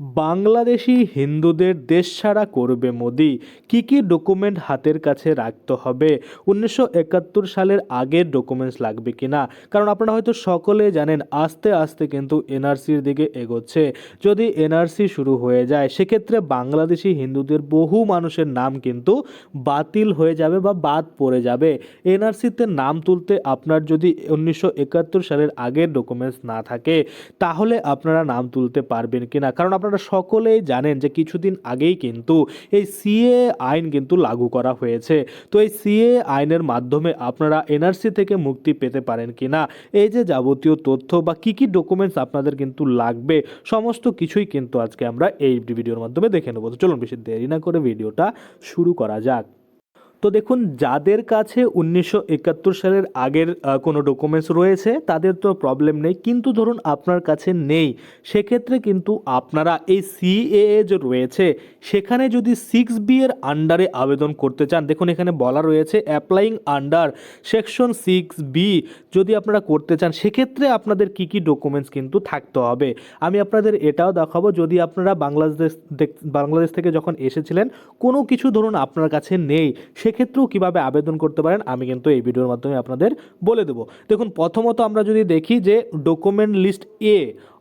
বাংলাদেশি হিন্দুদের দেশ ছাড়া করবে মোদি? কি কি ডকুমেন্ট হাতের কাছে রাখতে হবে? উনিশশো একাত্তর সালের আগের ডকুমেন্টস লাগবে কি না? কারণ আপনারা হয়তো সকলে জানেন, আস্তে আস্তে কিন্তু এনআরসির দিকে এগোচ্ছে। যদি এনআরসি শুরু হয়ে যায়, সেক্ষেত্রে বাংলাদেশি হিন্দুদের বহু মানুষের নাম কিন্তু বাতিল হয়ে যাবে বা বাদ পড়ে যাবে। এনআরসিতে নাম তুলতে আপনার যদি উনিশশো একাত্তর সালের আগের ডকুমেন্টস না থাকে, তাহলে আপনারা নাম তুলতে পারবেন কি না? কারণ আপনারা সকলেই জানেন যে কিছুদিন আগেই কিন্তু এই সিএ আইন কিন্তু লাগু করা হয়েছে। তো এই সিএ আইনের মাধ্যমে আপনারা এনআরসি থেকে মুক্তি পেতে পারেন কি না এই যে যাবতীয় তথ্য বা কি কি ডকুমেন্টস আপনাদের কিন্তু লাগবে, সমস্ত কিছুই কিন্তু আজকে আমরা এই ভিডিওর মাধ্যমে দেখে নেব। তো চলুন বেশি দেরি না করে ভিডিওটা শুরু করা যাক। তো দেখুন, যাদের কাছে উনিশশো একাত্তর সালের আগের কোনো ডকুমেন্টস রয়েছে, তাদের তো প্রবলেম নেই। কিন্তু ধরুন, আপনার কাছে নেই। সেক্ষেত্রে কিন্তু আপনারা এই সিএএ যে রয়েছে, সেখানে যদি সিক্স বি এর আন্ডারে আবেদন করতে চান, দেখুন এখানে বলা রয়েছে applying under section six B যদি আপনারা করতে চান, সেক্ষেত্রে আপনাদের কি কি ডকুমেন্টস কিন্তু থাকতে হবে। আমি আপনাদের এটাও দেখাবো, যদি আপনারা বাংলাদেশ বাংলাদেশ থেকে যখন এসেছিলেন, কোনো কিছু ধরুন আপনার কাছে নেই সেক্ষেত্রেও কীভাবে আবেদন করতে পারেন, আমি কিন্তু এই ভিডিওর মাধ্যমে আপনাদের বলে দেবো। দেখুন, প্রথমত আমরা যদি দেখি যে ডকুমেন্ট লিস্ট এ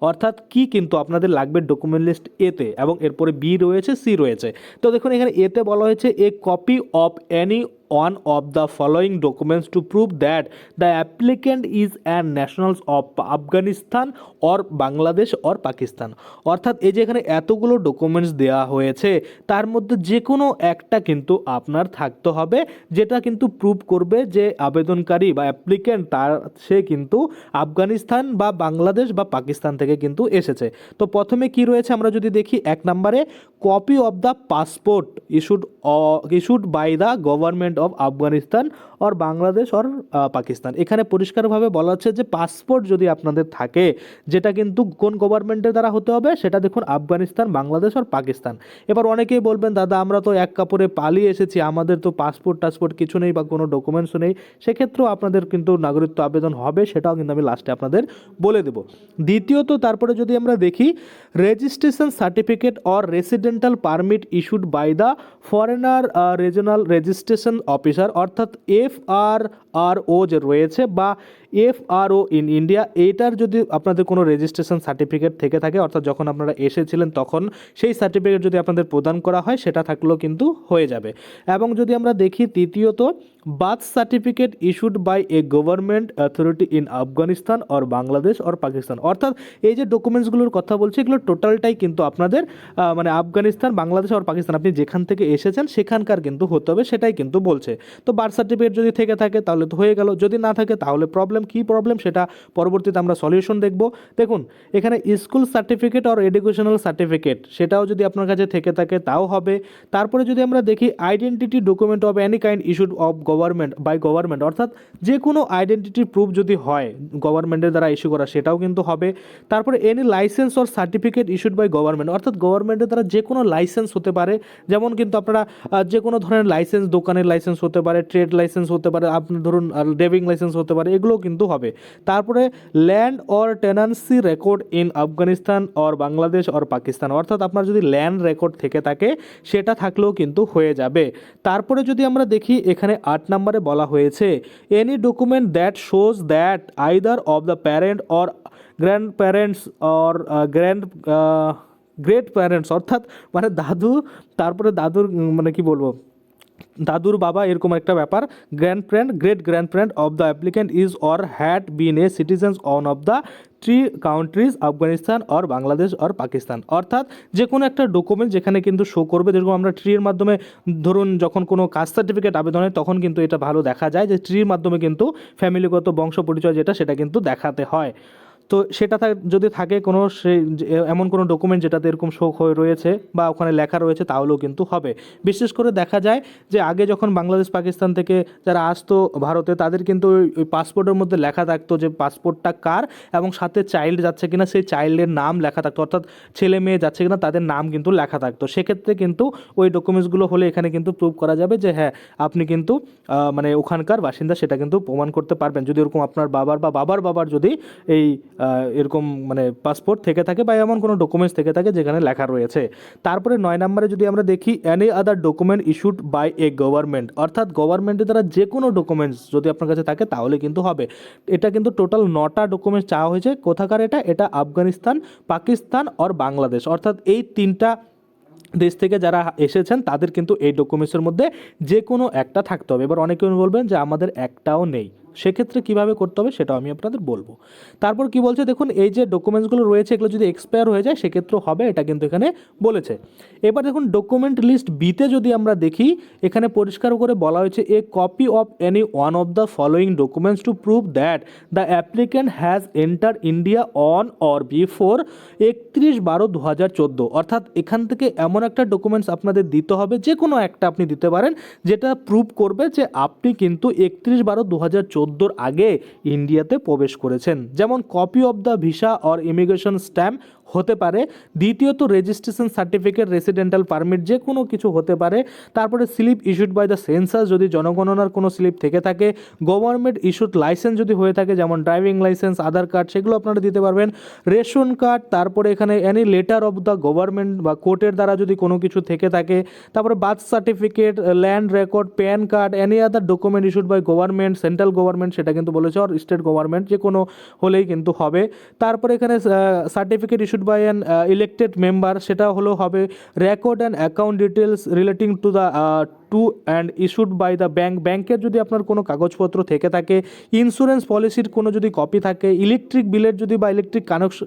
অর্থাৎ কি কিন্তু আপনাদের লাগবে ডকুমেন্ট লিস্ট এতে এবং এরপরে বি রয়েছে সি রয়েছে। তো দেখুন, এখানে এতে বলা হয়েছে a copy of any one of the following documents to prove that the applicant is an nationals of Afghanistan or Bangladesh or Pakistan অর্থাৎ এই যে এখানে এতগুলো ডকুমেন্টস দেওয়া হয়েছে, তার মধ্যে যে কোনো একটা কিন্তু আপনার থাকতে হবে, যেটা কিন্তু প্রুভ করবে যে আবেদনকারী বা অ্যাপ্লিকেন্ট তার, সে কিন্তু আফগানিস্তান বা বাংলাদেশ বা পাকিস্তান থেকে কিন্তু এসেছে। তো প্রথমে কি রয়েছে আমরা যদি দেখি, এক নম্বরে copy of the passport issued issued by the government of Afghanistan or Bangladesh or Pakistan এখানে পরিষ্কারভাবে বলা হচ্ছে যে পাসপোর্ট যদি আপনাদের থাকে, যেটা কিন্তু কোন গভর্নমেন্টের দ্বারা হতে হবে, সেটা দেখুন আফগানিস্তান বাংলাদেশ আর পাকিস্তান এবার অনেকেই বলবেন, দাদা, আমরা তো এক কাপড়ে পালিয়ে এসেছি, আমাদের তো পাসপোর্ট টাসপোর্ট কিছু নেই বা কোনো ডকুমেন্টসও নেই। সেক্ষেত্রেও আপনাদের কিন্তু নাগরিকত্ব আবেদন হবে, সেটাও কিন্তু আমি লাস্টে আপনাদের বলে দেব। দ্বিতীয়ত তারপরে যদি আমরা দেখি registration certificate or residential permit issued by the foreigner regional registration officer অর্থাৎ এফ আর আর যে রয়েছে বা এফ আর ইন ইন্ডিয়া, এইটার যদি আপনাদের কোনো রেজিস্ট্রেশন সার্টিফিকেট থেকে থাকে, অর্থাৎ যখন আপনারা এসেছিলেন তখন, সেই সার্টিফিকেট যদি আপনাদের প্রদান করা হয়, সেটা থাকলেও কিন্তু হয়ে যাবে। এবং যদি আমরা দেখি তৃতীয়ত birth certificate issued by a government authority in Afghanistan or Bangladesh or Pakistan অর্থাৎ এই যে ডকুমেন্টসগুলোর কথা বলছি, এগুলো টোটালটাই কিন্তু আপনাদের মানে আফগানিস্তান, বাংলাদেশ আর পাকিস্তান, আপনি যেখান থেকে এসেছেন, সেখানকার কিন্তু হতে হবে, সেটাই কিন্তু বলছে। তো বার্থ সার্টিফিকেট যদি থেকে থাকে, তাহলে তো হয়ে গেল। যদি না থাকে, তাহলে প্রবলেম কী প্রবলেম সেটা পরবর্তীতে আমরা সলিউশন দেখব। দেখুন, এখানে স্কুল সার্টিফিকেট আর এডুকেশনাল সার্টিফিকেট সেটাও যদি আপনার কাছে থেকে থাকে, তাও হবে। তারপরে যদি আমরা দেখি identity document of any kind issued of government by government অর্থাৎ যে কোনো আইডেন্টিটি প্রুফ যদি হয় গভর্নমেন্টের দ্বারা ইস্যু করা, সেটাও কিন্তু হবে। তারপরে any licence or certificate issued by government অর্থাৎ গভর্নমেন্টের দ্বারা যে কোনো লাইসেন্স হতে পারে। যেমন কিন্তু আপনারা যে কোনো ধরনের লাইসেন্স দোকানের লাইসেন্স হতে পারে ট্রেড লাইসেন্স হতে পারে, আপনার ধরুন ড্রাইভিং লাইসেন্স হতে পারে, এগুলোও কিন্তু হবে। তারপরে land or tenancy record in Afghanistan or Bangladesh or Pakistan, অর্থাৎ আপনার যদি ল্যান্ড রেকর্ড থেকে থাকে, সেটা থাকলেও কিন্তু হয়ে যাবে। তারপরে যদি আমরা দেখি, এখানে আট নম্বরে বলা হয়েছে any document that shows that either of the parent or grandparents or grand great parents অর্থাৎ মানে দাদু, তারপরে দাদুর মানে কি বলব দাদুর বাবা এরকম একটা ব্যাপার। Grandparent great grandparent of the applicant is or had been a citizens on of the three countries Afghanistan or Bangladesh or Pakistan অর্থাৎ যে কোনো একটা ডকুমেন্ট যেখানে কিন্তু শো করবে, যেরকম আমরা ট্রির মাধ্যমে ধরুন যখন কোনো কাস্ট সার্টিফিকেট আবেদন হয়, তখন কিন্তু এটা ভালো দেখা যায় যে ট্রির মাধ্যমে কিন্তু ফ্যামিলিগত বংশ পরিচয় যেটা, সেটা কিন্তু দেখাতে হয়। তো সেটা যদি থাকে কোনো এমন কোনো ডকুমেন্ট যেটাতে এরকম শোক হয়ে রয়েছে বা ওখানে লেখা রয়েছে তাহলেও কিন্তু হবে। বিশেষ করে দেখা যায় যে আগে যখন বাংলাদেশ, পাকিস্তান থেকে যারা আসতো ভারতে, তাদের কিন্তু ওই- পাসপোর্টের মধ্যে লেখা থাকতো যে পাসপোর্টটা কার এবং সাথে চাইল্ড যাচ্ছে কিনা সেই চাইল্ডের নাম লেখা থাকতো। অর্থাৎ ছেলে মেয়ে যাচ্ছে কিনা তাদের নাম কিন্তু লেখা থাকতো। সেক্ষেত্রে কিন্তু ওই ডকুমেন্টসগুলো হলে এখানে কিন্তু প্রুভ করা যাবে যে হ্যাঁ আপনি কিন্তু মানে ওখানকার বাসিন্দা সেটা কিন্তু প্রমাণ করতে পারবেন। যদি ওরকম আপনার বাবার বা বাবার বাবার যদি এই এরকম মানে পাসপোর্ট থেকে থাকে বা এমন কোনো ডকুমেন্টস থেকে থাকে যেখানে লেখা রয়েছে। তারপরে নয় নম্বরে যদি আমরা দেখি any other document issued by a government অর্থাৎ গভর্নমেন্টের দ্বারা যে কোনো ডকুমেন্টস যদি আপনার কাছে থাকে, তাহলে কিন্তু হবে। এটা কিন্তু টোটাল নটা ডকুমেন্টস চাওয়া হয়েছে। কোথাকার এটা? এটা আফগানিস্তান, পাকিস্তান আর বাংলাদেশ। অর্থাৎ এই তিনটা দেশ থেকে যারা এসেছেন, তাদের কিন্তু এই ডকুমেন্টসের মধ্যে যে কোনো একটা থাকতে হবে। এবার অনেকে বলবেন যে আমাদের একটাও নেই। সেক্ষেত্রে কীভাবে করতে হবে সেটাও আমি আপনাদের বলব। তারপর কি বলছে দেখুন, এই যে ডকুমেন্টসগুলো রয়েছে, এগুলো যদি এক্সপায়ার হয়ে যায়, সেক্ষেত্রেও হবে, এটা কিন্তু এখানে বলেছে। এবার দেখুন ডকুমেন্ট লিস্ট বিতে যদি আমরা দেখি, এখানে পরিষ্কার করে বলা হয়েছে a copy of any one of the following documents to prove that the applicant has enter India on or before একত্রিশ বারো দু হাজার চোদ্দ। অর্থাৎ এখান থেকে এমন একটা ডকুমেন্টস আপনাদের দিতে হবে যে কোনো একটা আপনি দিতে পারেন, যেটা প্রুভ করবে যে আপনি কিন্তু একত্রিশ বারো দু হাজার চোদ্দোর আগে ইন্ডিয়াতে প্রবেশ করেছেন যেমন copy of the visa or immigration stamp হতে পারে। দ্বিতীয়ত রেজিস্ট্রেশন সার্টিফিকেট রেসিডেন্টাল পারমিট যে কোনো কিছু হতে পারে। তারপরে slip issued by the census যদি জনগণনার কোনো স্লিপ থেকে থাকে। গভর্নমেন্ট ইস্যুড লাইসেন্স যদি হয়ে থাকে, যেমন ড্রাইভিং লাইসেন্স আধার কার্ড সেগুলো আপনারা দিতে পারবেন। রেশন কার্ড তারপরে এখানে any letter of the government বা কোর্টের দ্বারা যদি কোনো কিছু থেকে থাকে। তারপরে birth certificate land record PAN card any other document issued by government central government সেটা কিন্তু বলেছে আর স্টেট গভর্নমেন্ট যে কোনো হলেই কিন্তু হবে। তারপরে এখানে certificate issued by an elected member সেটা হলো হবে record and account details relating to the to and issued by the bank ব্যাংকের যদি আপনার কোনো কাগজপত্র থেকে থাকে ইন্স্যুরেন্স পলিসির কোনো যদি কপি থাকে ইলেকট্রিক বিলের যদি বা ইলেকট্রিক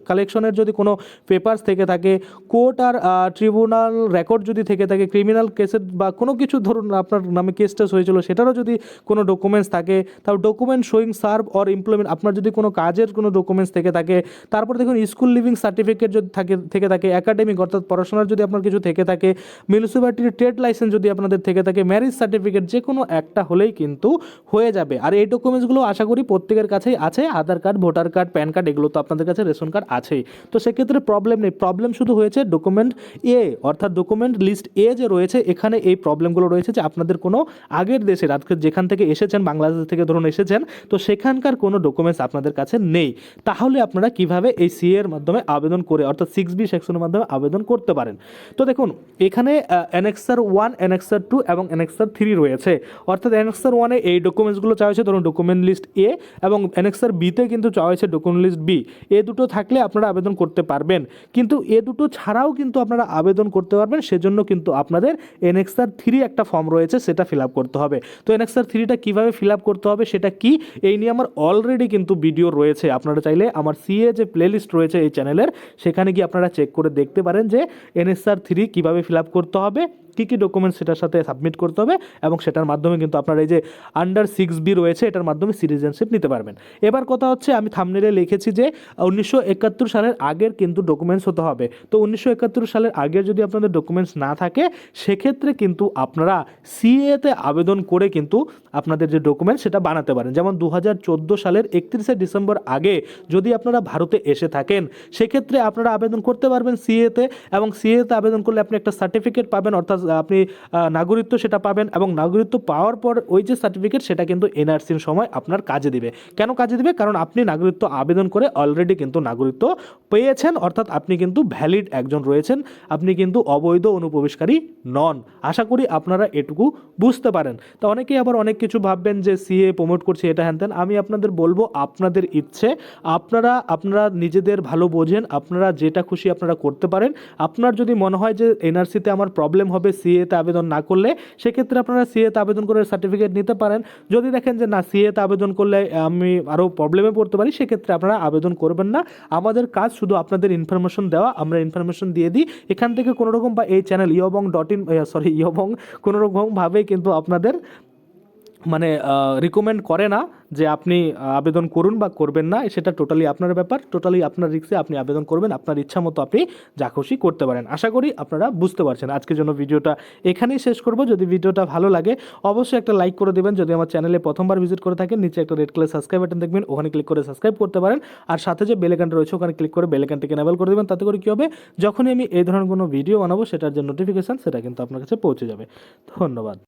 কালেকশনের যদি কোনো পেপার্স থেকে থাকে কোর্ট আর ট্রিব্যুনাল রেকর্ড যদি থেকে থাকে ক্রিমিনাল কেসের বা কোনো কিছু ধরুন আপনার নামে কেস টেস হয়েছিল, সেটারও যদি কোনো ডকুমেন্টস থাকে তারপর document showing serve or employment আপনার যদি কোনো কাজের কোনো ডকুমেন্টস থেকে থাকে, তারপর দেখুন স্কুল লিভিং সার্টিফিকেট যদি থাকে, থেকে থাকে একাডেমিক অর্থাৎ পড়াশোনার যদি আপনার কিছু থেকে থাকে মিউনিসিপ্যালিটির ট্রেড লাইসেন্স যদি আপনাদের থেকে থাকে ম্যারেজ সার্টিফিকেট যে কোনো একটা হলেই কিন্তু হয়ে যাবে। আর এই ডকুমেন্টসগুলো আশা করি প্রত্যেকের কাছেই আছে, Aadhaar card voter card PAN card এগুলো তো আপনাদের কাছে রেশন কার্ড আছেই। তো সেক্ষেত্রে প্রবলেম নেই। প্রবলেম শুধু হয়েছে ডকুমেন্ট এ অর্থাৎ ডকুমেন্ট লিস্ট এ যে রয়েছে, এখানে এই প্রবলেমগুলো রয়েছে যে আপনাদের কোনো আগের দেশের, আজকে যেখান থেকে এসেছেন, বাংলাদেশ থেকে ধরুন এসেছেন, তো সেখানকার কোনো ডকুমেন্টস আপনাদের কাছে নেই। তাহলে আপনারা কীভাবে এই সি এর মাধ্যমে আবেদন করে অর্থাৎ সিক্স বি সেকশনের মাধ্যমে আবেদন করতে পারেন। তো দেখুন, এখানে অ্যানেক্সার ওয়ান অ্যানেক্সার টু এবং অ্যানেক্সার থ্রি রয়েছে। অর্থাৎ অ্যানেক্সার ওয়ানে এই ডকুমেন্টসগুলো চাওয়া হয়েছে, ধরুন ডকুমেন্ট লিস্ট এ এবং অ্যানেক্সার বিতে কিন্তু চাওয়া হয়েছে ডকুমেন্ট লিস্ট বি এ দুটো থাকলে আপনারা আবেদন করতে পারবেন। কিন্তু এ দুটো ছাড়াও কিন্তু আপনারা আবেদন করতে পারবেন, সেজন্য কিন্তু আপনাদের এনএক্সার থ্রি একটা ফর্ম রয়েছে, সেটা ফিল আপ করতে হবে। তো এনএক্সার থ্রিটা কীভাবে ফিল আপ করতে হবে, সেটা কি? এই নিয়ে আমার অলরেডি কিন্তু ভিডিও রয়েছে। আপনারা চাইলে আমার সিএ যে প্লেলিস্ট রয়েছে এই চ্যানেলের সেখানে গিয়ে আপনারা চেক করে দেখতে পারেন যে এনএসআর থ্রি কীভাবে ফিল করতে হবে। কী কী ডকুমেন্টস সেটার সাথে সাবমিট করতে হবে এবং সেটার মাধ্যমে কিন্তু আপনার এই যে আন্ডার সিক্স বি রয়েছে, এটার মাধ্যমে সিটিজেনশিপ নিতে পারবেন। এবার কথা হচ্ছে, আমি থামনেলে লিখেছি যে, উনিশশো একাত্তর সালের আগের কিন্তু ডকুমেন্টস হতে হবে। তো উনিশশো একাত্তর সালের আগের যদি আপনাদের ডকুমেন্টস না থাকে, সেক্ষেত্রে কিন্তু আপনারা সিএতে আবেদন করে কিন্তু আপনাদের যে ডকুমেন্টস সেটা বানাতে পারেন। যেমন দু হাজার চোদ্দ সালের একত্রিশে ডিসেম্বর আগে যদি আপনারা ভারতে এসে থাকেন, সেক্ষেত্রে আপনারা আবেদন করতে পারবেন সিএতে এবং সিএতে আবেদন করলে আপনি একটা সার্টিফিকেট পাবেন, অর্থাৎ আপনি নাগরিকত্ব সেটা পাবেন এবং নাগরিকত্ব পাওয়ার পর ওই যে সার্টিফিকেট সেটা কিন্তু এনআরসির সময় আপনার কাজে দিবে। কেন কাজে দিবে? কারণ আপনি নাগরিকত্ব আবেদন করে অলরেডি কিন্তু নাগরিকত্ব পেয়েছেন, অর্থাৎ আপনি কিন্তু ভ্যালিড একজন রয়েছেন, আপনি কিন্তু অবৈধ অনুপ্রবেশকারী নন। আশা করি আপনারা এটুকু বুঝতে পারেন। তো অনেকেই আবার অনেক কিছু ভাববেন যে সিএ প্রমোট করছে এটা হ্যান। আমি আপনাদের বলব, আপনাদের ইচ্ছে, আপনারা আপনারা নিজেদের ভালো বোঝেন, আপনারা যেটা খুশি আপনারা করতে পারেন। আপনার যদি মনে হয় যে এনআরসিতে আমার প্রবলেম হবে সিএতে আবেদন না করলে সেক্ষেত্রে আপনারা সিএতে আবেদন করে সার্টিফিকেট নিতে পারেন। যদি দেখেন যে না সিএতে আবেদন করলে আমি আরও প্রবলেমে পড়তে পারি, সেক্ষেত্রে আপনারা আবেদন করবেন না। আমাদের কাজ শুধু আপনাদের ইনফরমেশন দেওয়া, আমরা ইনফরমেশন দিয়ে দিই। এখান থেকে কোনোরকম বা এই চ্যানেল ইয়বং ডট ইন সরি ইয়বং কোনোরকমভাবে কিন্তু আপনাদের মানে রিকমেন্ড করে না যে আপনি আবেদন করুন বা করবেন না, সেটা টোটালি আপনার ব্যাপার টোটালি আপনার রিক্সে আপনি আবেদন করবেন, আপনার ইচ্ছা মতো আপনি যা খুশি করতে পারেন। আশা করি আপনারা বুঝতে পারছেন। আজকের জন্য ভিডিওটা এখানেই শেষ করব। যদি ভিডিওটা ভালো লাগে, অবশ্যই একটা লাইক করে দেবেন। যদি আমার চ্যানেলে প্রথমবার ভিজিট করে থাকেন, নিচে একটা রেড কালার সাবস্ক্রাইব বাটন দেখবেন, ওখানে ক্লিক করে সাবস্ক্রাইব করতে পারেন। আর সাথে যে বেলেকানটা রয়েছে, ওখানে ক্লিক করে বেলেকানটাকে এনেবল করে দেবেন। তাতে করে কী হবে? যখনই আমি এই ধরনের কোনো ভিডিও বানাবো, সেটার যে নোটিফিকেশান সেটা কিন্তু আপনার কাছে পৌঁছে যাবে। ধন্যবাদ।